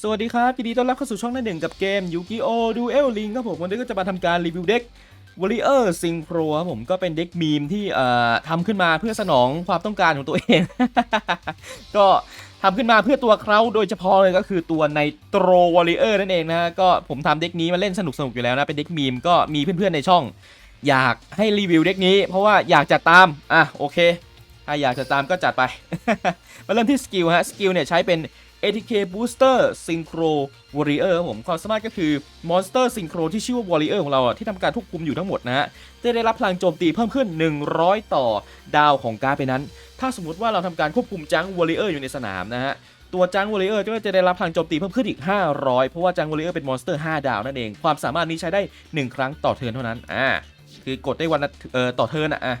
สวัสดีครับยินดีต้อนรับเข้าสู่ช่องหน้าหนึ่งกับเกม Yu-Gi-Oh! Duel Link ครับผมวันนี้ก็จะมาทำการรีวิวเด็ก Warrior Synchro ครับผมก็เป็นเด็กมีมที่เอ่อทำขึ้นมาเพื่อสนองความต้องการของตัวเอง ก็ทำขึ้นมาเพื่อตัวเขาโดยเฉพาะเลยก็คือตัวในโตร Warrior นั่นเองนะก็ผมทำเด็กนี้มาเล่นสนุกสนุกๆอยู่แล้วนะเป็นเด็กมีมก็มีเพื่อนๆในช่อง อยากให้รีวิวเด็กนี้ เพราะว่าอยากจัดตามอะโอเคถ้าอยากจะตามก็จัดไป มาเริ่มที่สกิลฮะสกิลเนี่ยใช้เป็น ATK Booster Synchro Warrior ครับผมความสามารถก็คือ Monster Synchro ที่ชื่อว่า Warrior ของเราอะที่ทำการควบคุมอยู่ทั้งหมดนะฮะจะได้รับพลังโจมตีเพิ่มขึ้น 100 ต่อดาวของการ์ดไปนั้น ถ้าสมมติว่าเราทำการควบคุมจัง Warrior อยู่ในสนามนะฮะตัวจัง Warrior ก็จะได้รับพลังโจมตีเพิ่มขึ้นอีก 500 เพราะว่าจัง Warrior เป็นมอนสเตอร์ 5 ดาวนั่นเอง ความสามารถนี้ใช้ได้ 1 ครั้งต่อเทิร์นเท่านั้น อ่า คือกดได้วันเอ่อต่อเทิร์นอะอะ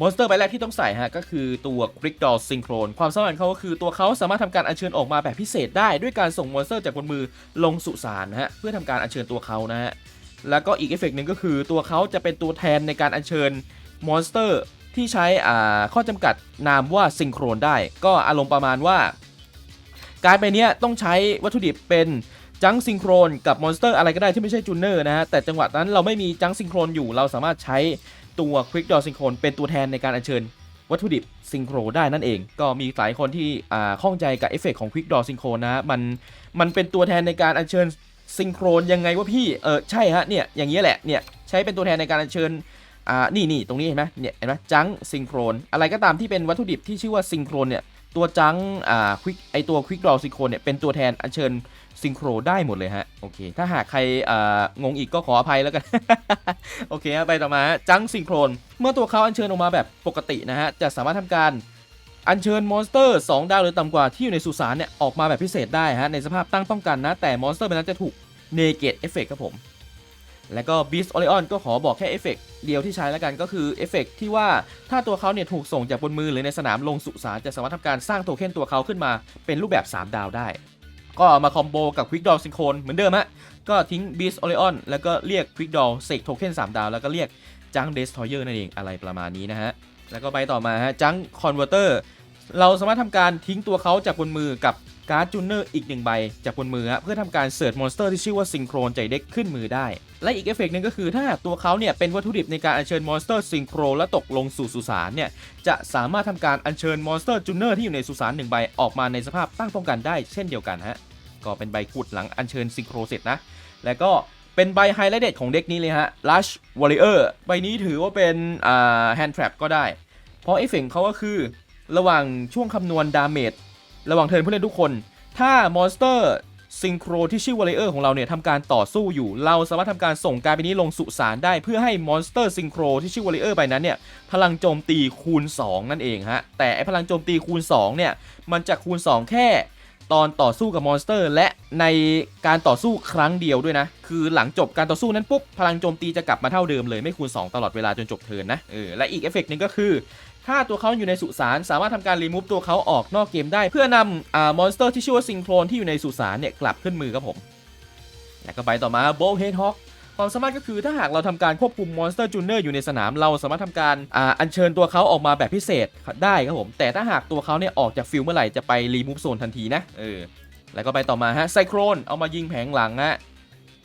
มอนสเตอร์ใบแรกที่ต้องใส่ฮะก็คือตัว Quick Draw Synchrone ความสามารถเขาก็คือตัวเขาสามารถทำการอัญเชิญออกมาแบบพิเศษได้ด้วยการส่งมอนสเตอร์จากบนมือลงสุสานนะฮะเพื่อทำการอัญเชิญตัวเขานะฮะแล้วก็อีกเอฟเฟกต์หนึ่งก็คือตัวเขาจะเป็นตัวแทนในการอัญเชิญมอนสเตอร์ที่ใช้อ่าข้อจำกัดนามว่าซิงโครนได้ ก็อารมณ์ประมาณว่า การไปเนี้ยต้องใช้วัตถุดิบเป็นจังซิงโครนกับมอนสเตอร์อะไรก็ได้ที่ไม่ใช่จูเนอร์นะฮะแต่จังหวะนั้นเราไม่มีจังซิงโครนอยู่เราสามารถใช้ ตัว Quick Draw Synchron เป็นตัวแทนในการอัญเชิญวัตถุดิบซิงโครได้นั่นเอง ก็มีหลายคนที่อ่าข้องใจกับเอฟเฟกของ Quick Draw Synchron นะมันมันเป็นตัวแทนในการอัญเชิญซิงโครนยังไงวะพี่ เออใช่ฮะ เนี่ย อย่างนี้แหละ เนี่ย ใช้เป็นตัวแทนในการอัญเชิญ อ่า นี่นี่ตรงนี้เห็นไหมเนี่ย เห็นไหมจังซิงโครน อะไรก็ตามที่เป็นวัตถุดิบที่ชื่อว่าซิงโครนเนี่ย ตัวจังอ่าควิกไอตัวควิกดอซิโครเนี่ยเป็นตัวแทนอัญเชิญซิงโครได้หมดเลยฮะ โอเค ถ้าหากใครอ่างงอีกก็ขออภัยแล้วกัน โอเคไปต่อมาฮะจังซิงโครน เมื่อตัวเขาอัญเชิญออกมาแบบปกตินะฮะ จะสามารถทำการอัญเชิญมอนสเตอร์ 2 ดาวหรือต่ำกว่าที่อยู่ในสุสานเนี่ย ออกมาแบบพิเศษได้ฮะ ในสภาพตั้งป้องกันนะ แต่มอนสเตอร์เป็นนั้นจะถูกเนเกตเอฟเฟกครับผม แล้วก็ Beast Orion ก็ขอบอกแค่เอฟเฟกเดียวที่ใช้แล้วกันก็คือเอฟเฟกที่ว่าถ้าตัวเขาเนี่ยถูกส่งจากบนมือหรือในสนามลงสุสานจะสามารถทำการสร้างโทเค็นตัวเขาขึ้นมาเป็นรูปแบบ 3 ดาวได้ ก็มาคอมโบกับ Quick Draw Synchron เหมือนเดิมฮะก็ทิ้ง Beast Orion แล้วก็เรียก Quick Draw เสกโทเค็น3ดาวแล้วก็เรียก Junk Destroyer นั่นเองอะไรประมาณนี้นะฮะแล้วก็ไปต่อมาฮะ Junk Converter เราสามารถทำการทิ้งตัวเขาจากบนมือกับ การ์ดจูเนอร์อีกหนึ่งใบจากบนมือเพื่อทำการเสิร์ชมอนสเตอร์ที่ชื่อว่าซิงโครนใจเด็กขึ้นมือได้ และอีกเอฟเฟกต์หนึ่งก็คือถ้าตัวเขาเนี่ยเป็นวัตถุดิบในการอัญเชิญมอนสเตอร์ซิงโครและตกลงสู่สุสานเนี่ยจะสามารถทำการอัญเชิญมอนสเตอร์จูเนอร์ที่อยู่ในสุสานหนึ่งใบออกมาในสภาพตั้งป้องกันได้เช่นเดียวกันฮะก็เป็นใบกุดหลังอัญเชิญซิงโครเสร็จนะแล้วก็เป็นใบไฮไลท์เด็ดของเด็กนี้เลยฮะ Lush Warrior ใบนี้ถือว่าเป็นอ่า hand trap ก็ได้ เพราะเอฟเฟกต์เขาก็คือระหว่างช่วงคำนวณดาเมจ ระหว่างเทิร์นผู้เล่นทุกคน ถ้ามอนสเตอร์ซิงโครที่ชื่อวอลเลเยอร์ของเราเนี่ยทำการต่อสู้อยู่ เราสามารถทำการส่งการไปนี้ลงสุสานได้เพื่อให้มอนสเตอร์ซิงโครที่ชื่อวอลเลเยอร์ใบนั้นเนี่ยพลังโจมตีคูณ 2 นั่นเองฮะ แต่ไอพลังโจมตีคูณ 2 เนี่ย มันจะคูณ 2 แค่ตอนต่อสู้กับมอนสเตอร์ และในการต่อสู้ครั้งเดียวด้วยนะ คือหลังจบการต่อสู้นั้นปุ๊บ พลังโจมตีจะกลับมาเท่าเดิมเลยไม่คูณ 2 ตลอดเวลาจนจบเทิร์นนะเออและอีกเอฟเฟกต์หนึ่งก็คือ ถ้าตัวเขาอยู่ในสุสานสามารถทำการรีมูฟตัวเขาออกนอกเกมได้ เพื่อนำอ่ามอนสเตอร์ที่ชื่อว่าซิงโครนที่อยู่ในสุสานเนี่ยกลับขึ้นมือครับผม แล้วก็ไปต่อมาโบเฮดฮอกความสามารถก็คือถ้าหากเราทำการควบคุมมอนสเตอร์จูเนอร์อยู่ในสนาม เราสามารถทำการออัญเชิญตัวเขาออกมาแบบพิเศษได้ครับผม แต่ถ้าหากตัวเขาเนี่ยออกจากฟิลเมื่อไหร่จะไปรีมูฟโซนทันทีนะเออแล้วก็ไปต่อมาฮะไซโครนเอามายิงแผงหลังฮะ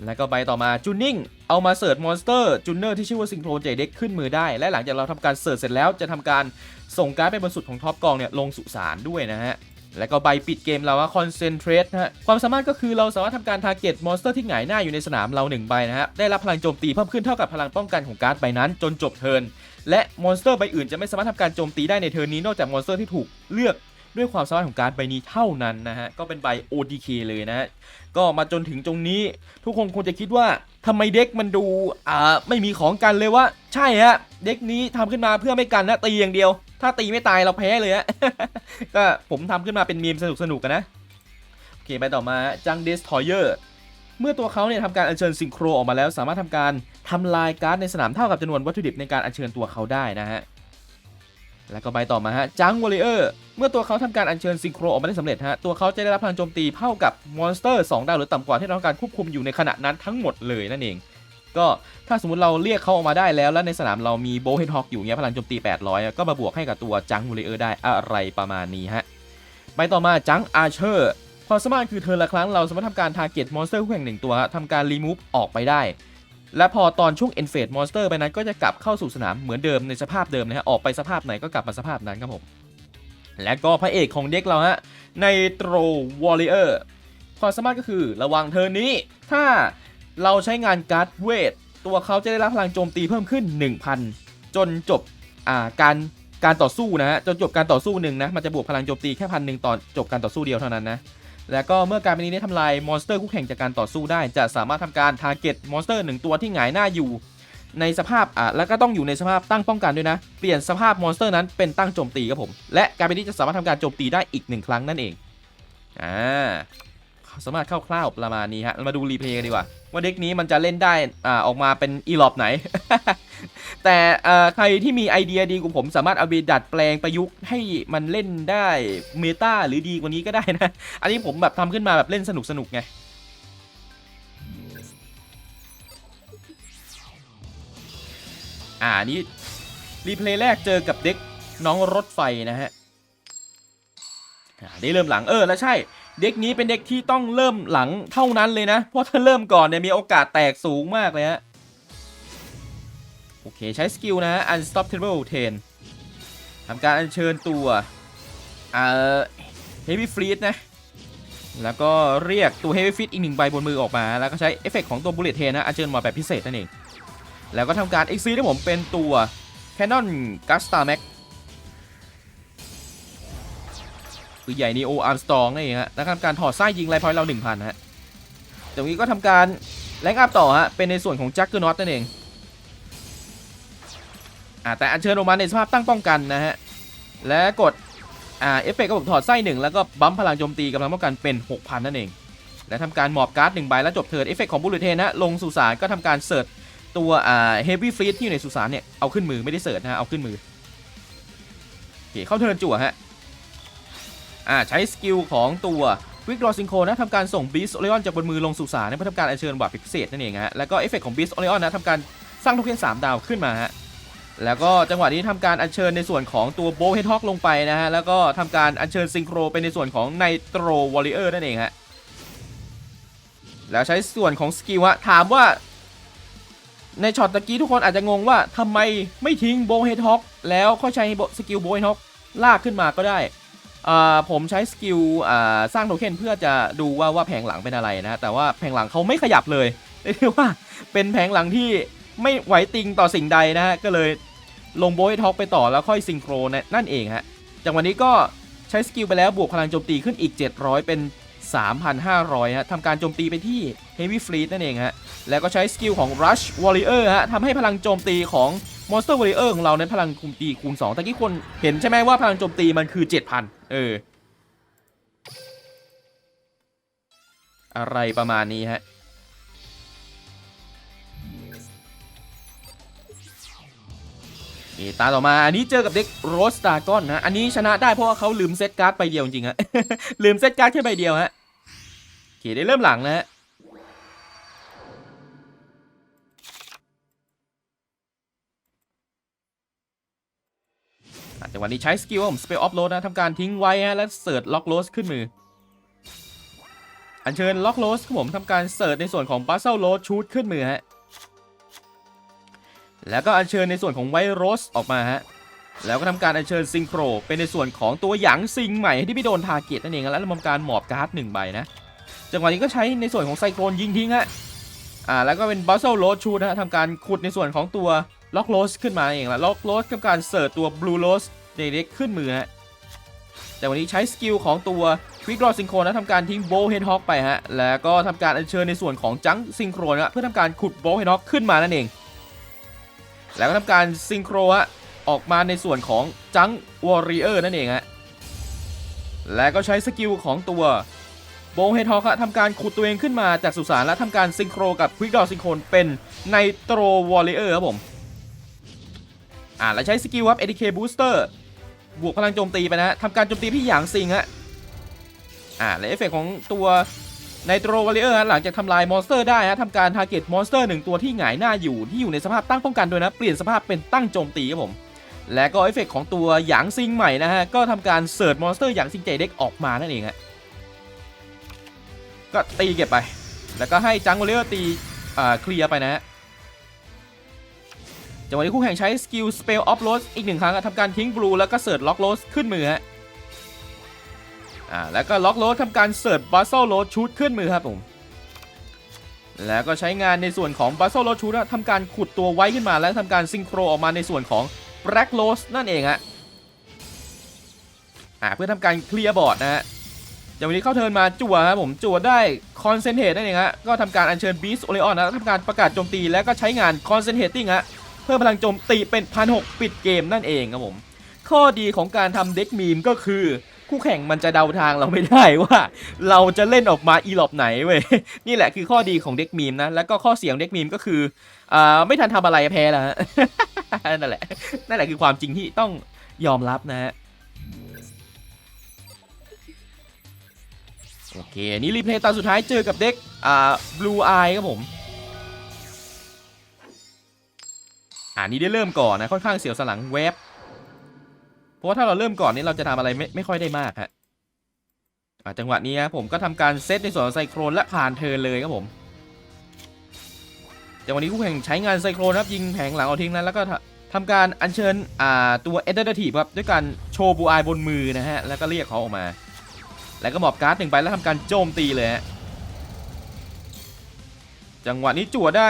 แล้วก็ไปต่อมาจูนิ่งเอามาเสิร์ชมอนสเตอร์จูเนอร์ที่ชื่อว่าซิงโครเจเด็กขึ้นมือได้ และหลังจากเราทำการเสิร์ชเสร็จแล้วจะทำการส่งการ์ดไปบนสุดของท็อปกองเนี่ยลงสุสานด้วยนะฮะแล้วก็ใบปิดเกมเราว่า concentrate นะฮะ ความสามารถก็คือเราสามารถทำการ target มอนสเตอร์ที่หงายหน้าอยู่ในสนามเรา1ใบนะฮะ ได้รับพลังโจมตีเพิ่มขึ้นเท่ากับพลังป้องกันของการ์ดใบนั้นจนจบเทิร์น และมอนสเตอร์ใบอื่นจะไม่สามารถทำการโจมตีได้ในเทิร์นนี้นอกจากมอนสเตอร์ที่ถูกเลือก ด้วยความสามารถของการใบนี้เท่านั้นนะฮะ ก็เป็นใบ ODK เลยนะฮะ ก็มาจนถึงตรงนี้ ทุกคนคงจะคิดว่าทำไมเด็กมันดูอ่าไม่มีของกันเลยว่าใช่ฮะ เด็กนี้ทำขึ้นมาเพื่อไม่กันนะตีอย่างเดียว ถ้าตีไม่ตายเราแพ้เลยฮะ ก็ผมทำขึ้นมาเป็นมีมสนุกสนุกๆกันนะ โอเคไปต่อมาจังเดสทอยเออร์เมื่อตัวเขาเนี่ยทำการอัญเชิญซิงโครออกมาแล้ว สามารถทำการทำลายการ์ดในสนามเท่ากับจำนวนวัตถุดิบในการอัญเชิญตัวเขาได้นะฮะ แล้วก็ไปต่อมาฮะจังวอลเลเยอร์เมื่อตัวเขาทำการอัญเชิญซิงโครออกมาได้สำเร็จฮะตัวเขาจะได้รับพลังโจมตีเท่ากับมอนสเตอร์2ดาวหรือต่ำกว่าที่เราการควบคุมอยู่ในขณะนั้นทั้งหมดเลยนั่นเองก็ถ้าสมมติเราเรียกเขาออกมาได้แล้ว แล้วในสนามเรามีโบเฮดฮอกอยู่เงี้ยพลังโจมตี 800 ก็มาบวกให้กับตัวจังวูเลเออร์ได้อะไรประมาณนี้ฮะไปต่อมาจังอาร์เชอร์ความสามารถคือเธอละครั้งเราสามารถทำการทาร์เก็ตมอนสเตอร์คู่แข่งหนึ่งตัวฮะทำการรีมูฟออกไปได้ และพอตอนช่วง e n f a d e Monster ไปนั้นก็จะกลับเข้าสู่สนามเหมือนเดิมในสภาพเดิมนะฮะออกไปสภาพไหนก็กลับมาสภาพนั้นครับผมและก็พระเอกของเด็กเราฮะในโตรวอลเลอร์ความสามารถก็คือระวังเทอนี้ ถ้าเราใช้งานการ์ดเวท ตัวเขาจะได้รับพลังโจมตีเพิ่มขึ้น 1,000 จนจบการการต่อสู้นะฮะจนจบการต่อสู้หนึ่งนะมันจะบวกพลังโจมตีแค่พันหนึ่งต่อจบการต่อสู้เดียวเท่านั้นนะ แล้วก็เมื่อการเป็นนี้ได้ทำลายมอนสเตอร์คู่แข่งจากการต่อสู้ได้ จะสามารถทำการทาร์เก็ตมอนสเตอร์หนึ่งตัวที่หงายหน้าอยู่ ในสภาพอะแล้วก็ต้องอยู่ในสภาพตั้งป้องกันด้วยนะ เปลี่ยนสภาพมอนสเตอร์นั้นเป็นตั้งโจมตีครับผม และการเป็นนี้จะสามารถทำการโจมตีได้อีกหนึ่งครั้งนั่นเองอ่า สามารถคร่าวๆประมาณนี้ฮะเรามาดูรีเพลย์กันดีกว่า ว่าเด็กนี้มันจะเล่นได้อ่าออกมาเป็นอีลอปไหน แต่ใครที่มีไอเดียดีกว่าผมสามารถเอาไปดัดแปลงประยุกต์ให้มันเล่นได้เมตาหรือดีกว่านี้ก็ได้นะ อันนี้ผมแบบทำขึ้นมาแบบเล่นสนุกสนุกๆไงอ่านี่รีเพลย์แรกเจอกับเด็กน้องรถไฟนะฮะได้เริ่มหลังเออแล้วใช่ เด็กนี้เป็นเด็กที่ต้องเริ่มหลังเท่านั้นเลยนะ เพราะถ้าเริ่มก่อนเนี่ยมีโอกาสแตกสูงมากเลยฮะ โอเคใช้สกิลนะ unstoppable 10ทำการอัญเชิญตัว เอ่อ heavy fleet นะ แล้วก็เรียกตัว heavy fleet อีกหนึ่งใบบนมือออกมา แล้วก็ใช้เอฟเฟกต์ของตัว bullet Ten นะอัญเชิญมาแบบพิเศษนั่นเอง แล้วก็ทำการ exceed ให้ผมเป็นตัว canon gusta max ปืนใหญ่ neo armstrong นั่เองฮะแล้วทำการถอดไส้ยิงไลพอยเรา1,000ฮะจากนี้ก็ทำการแรงอัพต่อฮะเป็นในส่วนของ juggernaut นั่นเองอ่าแต่อัญเชิญออกมาในสภาพตั้งป้องกันนะฮะและกดอ่าเอฟเฟกต์ก็ผมถอดไส้หนึ่งแล้วก็บัมพลังโจมตีกำลังป้องกันเป็น 6,000 นั่นเอง และทำการหมอบการ์ดหนึ่งใบแล้วจบเทิร์นเอฟเฟกต์ของบุลเลตเทนนะลงสุสานก็ทำการเสิร์ชตัวอ่าเฮฟวี่ฟลีทที่อยู่ในสุสานเนี่ยเอาขึ้นมือไม่ได้เสิร์ชนะฮะเอาขึ้นมือโอเคเข้าเทิร์นจั่วฮะ อ่าใช้สกิลของตัววิกรอซิงโคนะทำการส่งบีสโอเลออนจากบนมือลงสุสานนะเพื่อทำการอัญเชิญบาดพิเศษนั่นเองฮะแล้วก็เอฟเฟกต์ของบีสโอเลออนนะทำการสร้างโทเค็น3ดาวขึ้นมาฮะแล้วก็จังหวะนี้ทำการอัญเชิญในส่วนของตัวโบเฮดฮอกลงไปนะฮะแล้วก็ทำการอัญเชิญซิงโครไปในส่วนของไนโตรวอลเลอร์นั่นเองฮะแล้วใช้ส่วนของสกิลฮะถามว่าในช็อตตะกี้ทุกคนอาจจะงงว่าทำไมไม่ทิ้งโบเฮดฮอกแล้วค่อยใช้สกิลโบเฮดฮอกลากขึ้นมาก็ได้ ผมใช้สกิลสร้างโทเค็นเพื่อจะดูว่าว่าแผงหลังเป็นอะไรนะ แต่ว่าแผงหลังเขาไม่ขยับเลยเรียกได้ว่าเป็นแผงหลังที่ไม่ไหวติงต่อสิ่งใดนะฮะ ก็เลยลงโบยท็อกไปต่อแล้วค่อยซิงโครนนั่นเองฮะจากวันนี้ก็ใช้สกิลไปแล้วบวกพลังโจมตีขึ้นอีก 700 เป็น 3,500ฮะทำการโจมตีไปที่ Heavy Fleet นั่นเองฮะ แล้วก็ใช้สกิลของ Rush Warrior ฮะทำให้พลังโจมตีของ Monster Warrior ของเราในพลังโจมตีคูณ2ตะกี้คนเห็นใช่ไหมว่าพลังโจมตีมันคือ 7,000 เออ อะไรประมาณนี้ฮะ ตาต่อมา อันนี้เจอกับเด็กโรสตากอนนะ อันนี้ชนะได้เพราะว่าเขาลืมเซตการ์ดไปเดียวจริงๆฮะ ลืมเซตการ์ดแค่ใบเดียวฮะโอเคได้เริ่มหลังนะฮะ จังหวะนี้ใช้สกิลผมสเปซออฟโรดนะทำการทิ้งไว้ฮะแล้วเสิร์ชล็อกโรสขึ้นมือ อัญเชิญล็อกโรสครับผมทำการเสิร์ชในส่วนของบัสเซลโรสชูดขึ้นมือฮะแล้วก็อัญเชิญในส่วนของไวโรสออกมาฮะแล้วก็ทำการอัญเชิญซิงโคร เป็นในส่วนของตัวหยางซิงใหม่ที่ไม่โดนทาร์เก็ตนั่นเองแล้วทำการหมอบการ์ดหนึ่งใบนะจังหวะนี้ก็ใช้ในส่วนของไซโครนยิงทิ้งฮะอ่าแล้วก็เป็นบัสเซลโรสชูดนะฮะทำการขุดในส่วนของตัวล็อกโรสขึ้นมาเองแล้วล็อกโรสทำการเสิร์ชตัวบลูโรส เด็กๆขึ้นมือฮะแต่วันนี้ใช้สกิลของตัววิกรอซิงโครนะทำการทิ้งโบเฮดฮอกไปฮะ แล้วก็ทำการอัญเชิญในส่วนของจังซิงโครนะเพื่อทำการขุดโบเฮดฮอกขึ้นมานั่นเอง แล้วก็ทำการซิงโครฮะออกมาในส่วนของจังวอริเออร์นั่นเองฮะ แล้วก็ใช้สกิลของตัวโบเฮดฮอกทำการขุดตัวเองขึ้นมาจากสุสานและทำการซิงโครกับควิกดอซิงโครเป็นไนโตรวอริเออร์ครับผม อ่าแล้วใช้สกิลครับ ADK Booster บวกพลังโจมตีไปนะฮะทำการโจมตีพี่หยางซิงฮะอ่าและเอฟเฟกต์ของตัวไนโตรวอลเลอร์หลังจากทำลายมอนสเตอร์ได้ฮะทำการทาร์เก็ตมอนสเตอร์หนึ่งตัวที่หงายหน้าอยู่ที่อยู่ในสภาพตั้งป้องกันด้วยนะ เปลี่ยนสภาพเป็นตั้งโจมตีครับผม และก็เอฟเฟกต์ของตัวหยางซิงใหม่นะฮะ ก็ทำการเสิร์ชมอนสเตอร์หยางซิงใจเด็กออกมานั่นเองฮะก็ตีเก็บไป แล้วก็ให้จังวอลเลอร์ตีอ่าเคลียร์ไปนะฮะ จังหวะนี้คู่แข่งใช้สกิลสเปลออฟโรสอีกหนึ่งครั้งทำการทิ้งบลูแล้วก็เสิร์ชล็อกโรสขึ้นมือฮะอ่าแล้วก็ล็อกโรสทำการเสิร์ชบัสเซลโรสชูดขึ้นมือครับผมแล้วก็ใช้งานในส่วนของบัสเซลโรสชูดทำการขุดตัวไว้ขึ้นมา แล้วทำการซิงโครออกมาในส่วนของแบล็กโรสนั่นเองฮะอ่าเพื่อทำการเคลียร์บอร์ดนะฮะเดี๋ยววันนี้เข้าเทิร์นมาจั่วครับผมจั่วได้คอนเซนเทรตนั่นเองฮะก็ทำการอัญเชิญบีสโอเลออนนะทำการประกาศโจมตีแล้วก็ใช้งานคอนเซนเทรตติ้งฮะ พิ่มพลังโจมตีเป็นพันหปิดเกมนั่นเองครับผมข้อดีของการทำเด็กมีมก็คือคู่แข่งมันจะเดาทางเราไม่ได้ว่า เราจะเล่นออกมาอีหลอบไหนเว้ยนี่แหละคือข้อดีของเด็กมีมนะแล้วก็ข้อเสียงเด็กมีมก็คืออ่าไม่ทันทำอะไรแพ้แล้วนั่นแหละนั่นแหละคือความจริงที่ต้องยอมรับนะฮะโอเคนี่รีเพลย์ตอนสุดท้ายเจอกับเด็กอ่า Blue Eye ครับผมานี่ได้เริ่มก่อนนะค่อนข้างเสียวสลังเว็บเพราะว่าถ้าเราเริ่มก่อนนี่เราจะทำอะไรไม่ไม่ค่อยได้มากฮะจังหวะนี้ครับผมก็ทำการเซตในส่วนของไซโครนและผ่านเทินเลยครับผมจังหวะนี้คู่แข่งใช้งานไซโครนครับยิงแผงหลังเอาทิ้งนั้นแล้วก็ทำทำการอัญเชิญอ่าตัวเอเดอร์ทีครับด้วยการโชว์บูอายบนมือนะฮะแล้วก็เรียกเขาออกมา แล้วก็หมอบการ์ดหนึ่งใบแล้วทำการโจมตีเลยฮะจังหวะนี้จั่วได้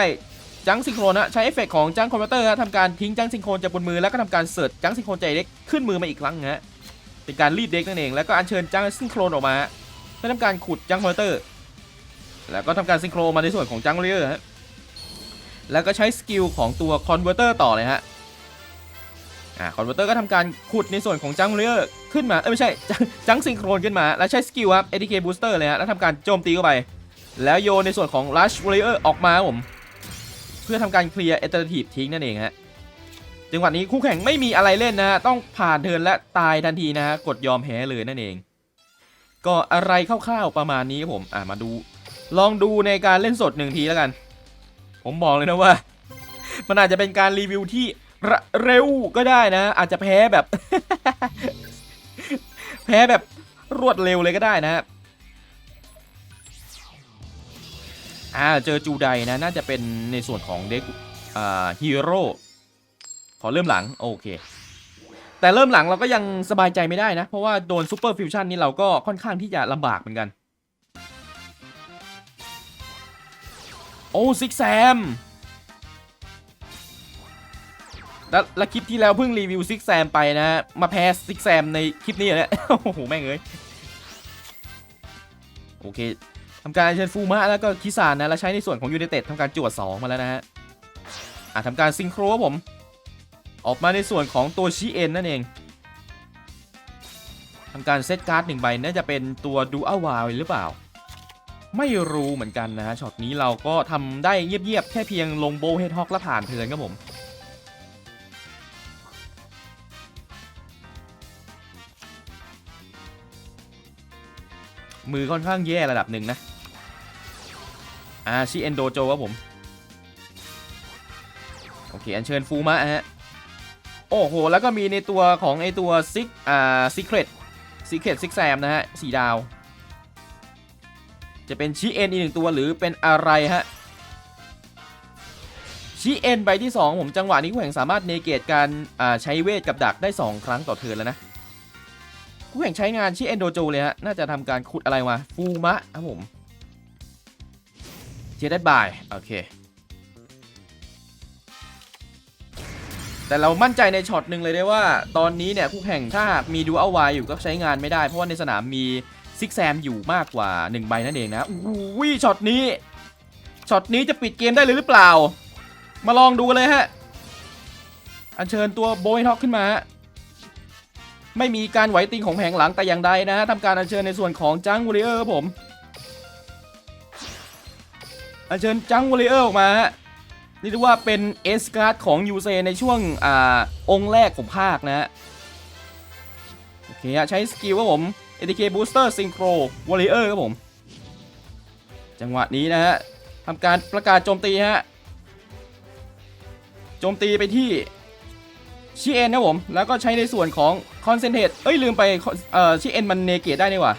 จังซิงโครนะใช้เอฟเฟกต์ของจังคอมพิวเตอร์ฮะทำการทิ้งจังซิงโครนจากบนมือแล้วก็ทำการเสิร์ชจังซิงโครนใจเด็กขึ้นมือมาอีกครั้งฮะเป็นการรีดเด็กนั่นเองแล้วก็อัญเชิญจังซิงโครนออกมาเพื่อทำการขุดจังคอมพิวเตอร์ แล้วก็ทำการซิงโครมาในส่วนของจังเรียร์ฮะแล้วก็ใช้สกิลของตัวคอนเวอร์เตอร์ต่อเลยฮะอ่าคอนเวอร์เตอร์ก็ทำการขุดในส่วนของจังเรียร์ขึ้นมาเอ้ยไม่ใช่จังซิงโครนขึ้นมาแล้วใช้สกิลครับ ATK Booster เลยฮะแล้วทำการโจมตีเข้าไป แล้วโยนในส่วนของ Rush Warrior ออกมาผม พื่อทำการเคลียร์ Alternative ทิ้งนั่นเองฮะจังหวะนี้คู่แข่งไม่มีอะไรเล่นนะฮะต้องผ่านเทินและตายทันทีนะฮะกดยอมแพ้เลยนั่นเอง ก็อะไรคร่าวๆประมาณนี้ผมอะมาดู ลองดูในการเล่นสดหนึ่งทีแล้วกัน ผมบอกเลยนะว่า มันอาจจะเป็นการรีวิวที่เร็วก็ได้นะ อาจจะแพ้แบบ แพ้แบบรวดเร็วเลยก็ได้นะครับ อ่าเจอจูไดนะน่าจะเป็นในส่วนของเด็กอ่าฮีโร่ขอเริ่มหลังโอเค แต่เริ่มหลังเราก็ยังสบายใจไม่ได้นะ เพราะว่าโดนซูเปอร์ฟิวชั่นนี่เราก็ค่อนข้างที่จะลำบากเหมือนกัน โอ้ซิกแซมแล้วแล้วคลิปที่แล้วเพิ่งรีวิวซิกแซมไปนะ มาแพ้ซิกแซมในคลิปนี้เหรอเนี่ยโอ้โหแม่งเอ้ยโอเค ทำการเชิญฟูมะแล้วก็คิสานนะแล้วใช้ในส่วนของยูเนเต็ดทำการจวด2มาแล้วนะฮะอะทำการซิงโครผม ออกมาในส่วนของตัวชีเอ็นนั่นเองทำการเซตการ์ดหนึ่งใบน่าจะเป็นตัวดูอาวาวหรือเปล่า ไม่รู้เหมือนกันนะฮะช็อตนี้เราก็ทำได้เงียบๆ แค่เพียงลงโบเฮดฮอกและผ่านเทินครับผมมือค่อนข้างแย่ระดับหนึ่งนะ อ่าชิเอนโดโจครับผม โอเค อันเชิญฟูมะฮะ โอ้โห แล้วก็มีในตัวของไอตัวซิก อ่าซิเครตซิเครตซิกแซมนะฮะสีดาว จะเป็นชิเอนอีกหนึ่งตัวหรือเป็นอะไรฮะชิเอ็นใบที่ 2 ผมจังหวะนี้คู่แข่งสามารถเนเกตการอ่าใช้เวทกับดักได้ 2 ครั้งต่อเทิร์นแล้วนะคู่แข่งใช้งานชิเอนโดโจเลยฮะ น่าจะทำการขุดอะไรมาฟูมะครับผม เจได้บาย โอเค แต่เรามั่นใจในช็อตหนึ่งเลยได้ว่า ตอนนี้เนี่ยคู่แข่งถ้าหากมีดูเอัลวอยู่ก็ใช้งานไม่ได้ เพราะว่าในสนามมีซิกแซมอยู่มากกว่า1ใบนั่นเองนะอุ้ยช็อตนี้ช็อตนี้จะปิดเกมได้เลยหรือเปล่า มาลองดูเลยฮะ อัญเชิญตัวโบยท็อกขึ้นมาฮะไม่มีการไหวติงของแผงหลังแต่อย่างใดนะฮะทำการอัญเชิญในส่วนของจังวอริเออร์ผม อัญเชิญจังวอริเออร์ออกมาฮะนี่เรียกว่าเป็นเอสการ์ดของยูเซในช่วงอ่าองค์แรกของภาคนะฮะโอเคฮะใช้สกิลครับผม ATK Booster Synchro Warrior ครับผม จังหวะนี้นะฮะทำการประกาศโจมตีฮะโจมตีไปที่ชีเอ็นนะผม แล้วก็ใช้ในส่วนของคอนเซนเทรตเอ้ยลืมไปเอ่อชีเอ็นมันเนเกตได้นี่หว่า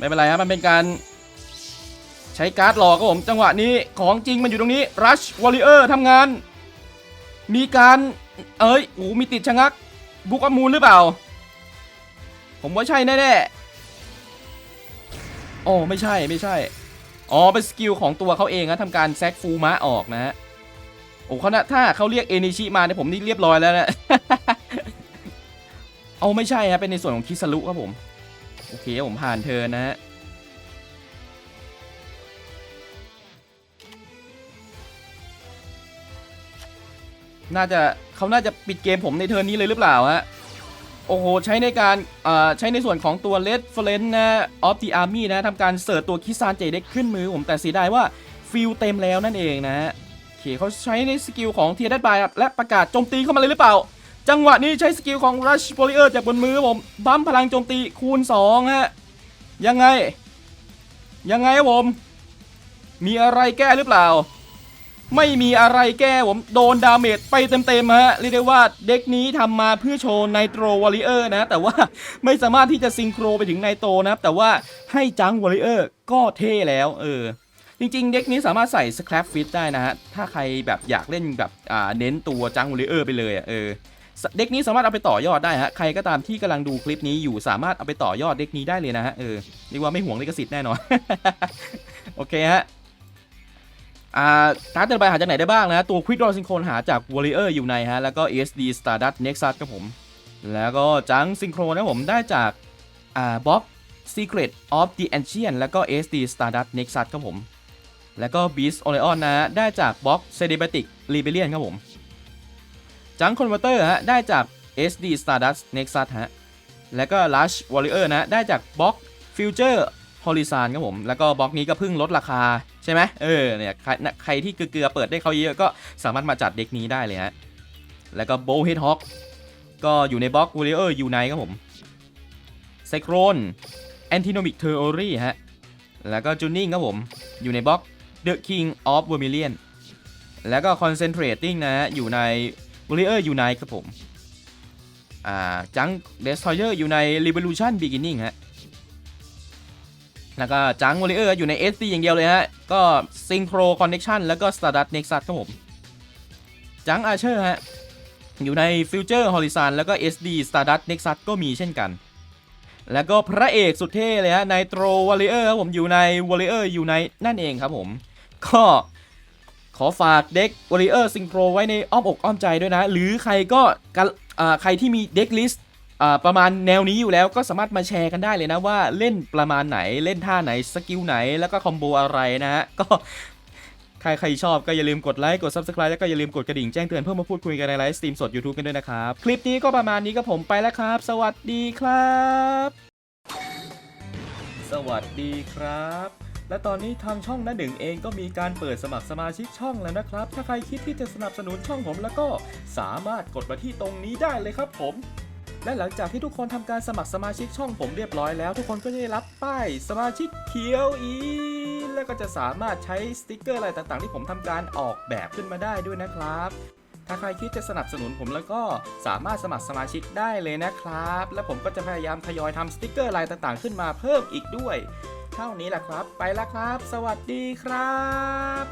ไม่เป็นไรครับมันเป็นการใช้การ์ดหลอกครับผมจังหวะนี้ของจริงมันอยู่ตรงนี้ Rush Warrior ทำงาน มีการเอ้ยโอ้มีติดชะงักบุกอมูลหรือเปล่า ผมว่าใช่แน่ๆโอ้ไม่ใช่ไม่ใช่อ๋อเป็นสกิลของตัวเขาเองนะทำการแซกฟูม้าออกนะฮะโอ้เขานะถ้าเขาเรียกเอนิชิมาเนี่ยผมนี่เรียบร้อยแล้วนะเอาไม่ใช่ฮะเป็นในส่วนของคิสรุครับผม โอเคผมผ่านเธอนะฮะน่าจะเขาน่าจะปิดเกมผมในเทิร์นนี้เลยหรือเปล่าฮะโอ้โห ใช้ในการอ่อใช้ในส่วนของตัว Red f l e n นะ of the Army นะทำการเสิร์ชตัวคิซานเจเด็กขึ้นมือผมแต่เสียดายว่าฟิลเต็มแล้วนั่นเองนะฮะโอเคเขาใช้ในสกิลของเทียร์ดับายและประกาศโจมตีเข้ามาเลยหรือเปล่า จังหวะนี้ใช้สกิลของ Rush Warrior จากบนมือผมบัมพลังโจมตีคูณ2ฮะยังไง ยังไงผม มีอะไรแก้หรือเปล่า ไม่มีอะไรแก้ผมโดนดาเมจไปเต็มๆฮะเรียกได้ว่าเด็กนี้ทำมาเพื่อโชว์ไนโตรวอริเออร์นะ แต่ว่าไม่สามารถที่จะซิงโครไปถึงไนโตรนะแต่ว่าให้จังวอริเออร์ก็เท่แล้ว เออจริงๆ เด็กนี้สามารถใส่สครับฟิตได้นะฮะ ถ้าใครแบบอยากเล่นแบบเน้นตัวจังวอริเออร์ไปเลยอะเออ เด็กนี้สามารถเอาไปต่อยอดได้ฮะใครก็ตามที่กำลังดูคลิปนี้อยู่สามารถเอาไปต่อยอดเด็กนี้ได้เลยนะฮะเออเรียกว่าไม่ห่วงลิขสิทธิ์แน่นอนโอเคฮะอ่าการ์ดเดินไปหาจากไหนได้บ้างนะ ตัว Quick Draw Synchro หาจาก Warrior อยู่ในฮะ แล้วก็ ESD Stardust Nexus ครับผม แล้วก็จัง Synchro นะผมได้จากอ่า Box Secret of the Ancient แล้วก็ ESD Stardust Nexus ครับผม แล้วก็ Beast Oleon นะ ได้จาก Box Cinematic Rebellion ครับผม จัง Converter ฮะได้จาก SD Stardust Nexus ฮะแล้วก็ Lush Warrior นะได้จาก Box Future Horizon ครับผมแล้วก็บล็อกนี้ก็เพิ่งลดราคาใช่ไหมเออเนี่ยใครใครที่เกลือเปิดได้เขาเยอะก็สามารถมาจัดเด็กนี้ได้เลยฮะแล้วก็ Bow Head Hawk ก็อยู่ในบล็อก Warrior Unite ครับผม Cyclone Antinomic Theory ฮะ แล้วก็ Juning ครับผม อยู่ในบล็อก The King of Vermilion แล้วก็ Concentrating นะฮะ อยู่ใน Warrior Unite ครับผมอ่าจัง Destroyer อยู่ใน Revolution Beginning ฮะแล้วก็จังวอลเลอร์อยู่ใน SD อย่างเดียวเลยฮะ ก็ Synchro Connection แล้วก็ Stardust Nexus ครับผม จังอาเชอร์ฮะ อยู่ใน Future Horizon แล้วก็ SD Stardust Nexus ก็มีเช่นกัน แล้วก็พระเอกสุดเท่เลยฮะ Nitro Warrior ครับผมอยู่ใน Warrior อยู่ในนั่นเองครับผม ก็ ขอฝากเด็ก Warrior Synchro ไว้ในอ้อมอกอ้อมใจด้วยนะ หรือใครก็ใครที่มีเด็กลิสต์ประมาณแนวนี้อยู่แล้วก็สามารถมาแชร์กันได้เลยนะว่าเล่นประมาณไหนเล่นท่าไหนสกิลไหนแล้วก็คอมโบอะไรนะฮะก็ใครใครชอบก็อย่าลืมกดไลค์กด Subscribe แล้วก็อย่าลืมกดกระดิ่งแจ้งเตือนเพื่อมาพูดคุยกันในไลฟ์สตรีมสด YouTube กันด้วยนะครับ คลิปนี้ก็ประมาณนี้ก็ผมไปแล้วครับ สวัสดีครับ สวัสดีครับ และตอนนี้ทางช่องน้าหนึ่งเองก็มีการเปิดสมัครสมาชิกช่องแล้วนะครับ ถ้าใครคิดที่จะสนับสนุนช่องผมแล้วก็สามารถกดมาที่ตรงนี้ได้เลยครับผมและหลังจากที่ทุกคนทำการสมัครสมาชิกช่องผมเรียบร้อยแล้ว ทุกคนก็จะได้รับป้ายสมาชิกเขียวอี แล้วก็จะสามารถใช้สติกเกอร์อะไรต่างๆ ที่ผมทำการออกแบบขึ้นมาได้ด้วยนะครับ ถ้าใครคิดจะสนับสนุนผมแล้วก็สามารถสมัครสมาชิกได้เลยนะครับ และผมก็จะพยายามทยอยทำสติกเกอร์อะไรต่างๆ ขึ้นมาเพิ่มอีกด้วย เท่านี้แหละครับ ไปแล้วครับ สวัสดีครับ